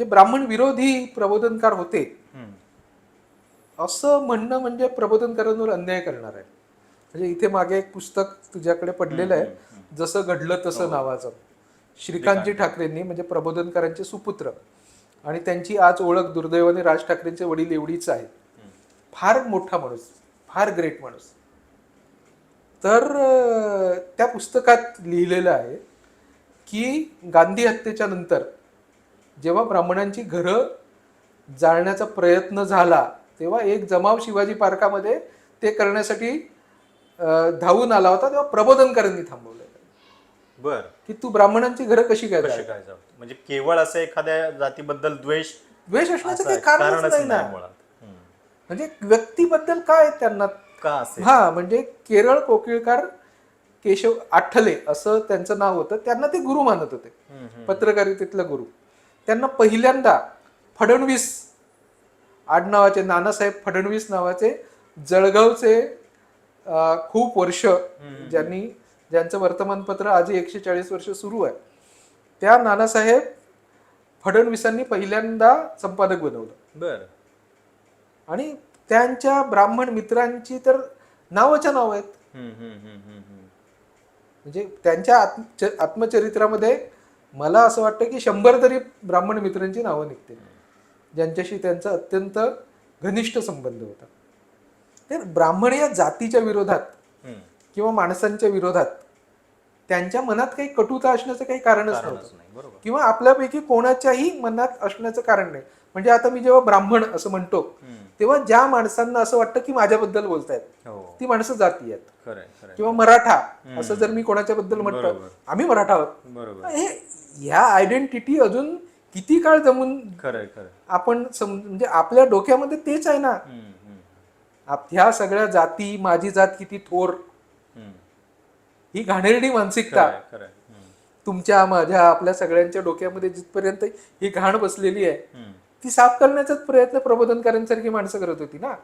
म्हणजे ब्राह्मण विरोधी प्रबोधनकार होते. असं म्हणणं म्हणजे प्रबोधनकारांवर अन्याय करणार आहे. म्हणजे इथे मागे एक पुस्तक तुझ्याकडे पडलेलं आहे. जसं घडलं तसं नावाचं. श्रीकांतजी ठाकरेंनी म्हणजे प्रबोधनकारांचे सुपुत्र. आणि त्यांची आज ओळख दुर्दैवाने राज ठाकरेंचे वडील एवढीच आहे फार मोठा माणूस फार ग्रेट माणूस. तर त्या पुस्तकात लिहिलेलं आहे की गांधी हत्येच्या नंतर जेव्हा ब्राह्मणांची घरं जाळण्याचा प्रयत्न झाला तेव्हा एक जमाव शिवाजी पार्कामध्ये ते करण्यासाठी धावून आला होता तेव्हा प्रबोधनकारांनी थांबवलं बर की तू ब्राह्मणांची घरं कशी काय जाळली? काय म्हणजे केवळ असं एखाद्या जातीबद्दल द्वेष द्वेष असण्याचं असं काही. कारणच कारणच नाही ना. म्हणजे व्यक्तीबद्दल काय त्यांना का हा म्हणजे केरळ कोकिळकार केशव आठले असं त्यांचं नाव होतं त्यांना ते गुरु मानत होते. पत्रकारितेतला गुरु त्यांना पहिल्यांदा फडणवीस आडनावाचे नानासाहेब फडणवीस नावाचे जळगावचे खूप वर्ष ज्यांनी ज्यांचं वर्तमानपत्र आजही एकशे चाळीस वर्ष सुरू आहे. त्या नानासाहेब फडणवीसांनी पहिल्यांदा संपादक बनवलं. बर. आणि त्यांच्या ब्राह्मण मित्रांची तर नावाच्या नाव आहेत. म्हणजे त्यांच्या आत्मचरित्रामध्ये मला असं वाटतं की शंभर तरी ब्राह्मण मित्रांची नावं निघतील. ज्यांच्याशी त्यांचा अत्यंत घनिष्ठ संबंध होता. तर ब्राह्मण या जातीच्या विरोधात. किंवा माणसांच्या विरोधात त्यांच्या मनात काही कटुता असण्याचं काही कारणच नव्हतं. किंवा आपल्यापैकी कोणाच्याही मनात असण्याचं कारण नाही. म्हणजे आता मी जेव्हा ब्राह्मण असं म्हणतो. तेव्हा ज्या माणसांना असं वाटतं की माझ्याबद्दल बोलतायत हो. ती माणसं जाती आहेत. किंवा मराठा असं जर मी कोणाच्या बद्दल म्हणतो बरोबर. आम्ही मराठा आहोत. हे ह्या आयडेंटिटी अजून किती काळ जमून खरंय खरंय. आपण म्हणजे आपल्या डोक्यामध्ये तेच आहे ना. ह्या सगळ्या जाती माझी जात किती थोर. ही घाणेरडी मानसिकता. तुमच्या माझ्या आपल्या सगळ्यांच्या डोक्यामध्ये जिथपर्यंत ही घाण बसलेली आहे. ती साफ करण्याचाच प्रयत्न प्रबोधनकारांसारखी माणसं करत होती ना.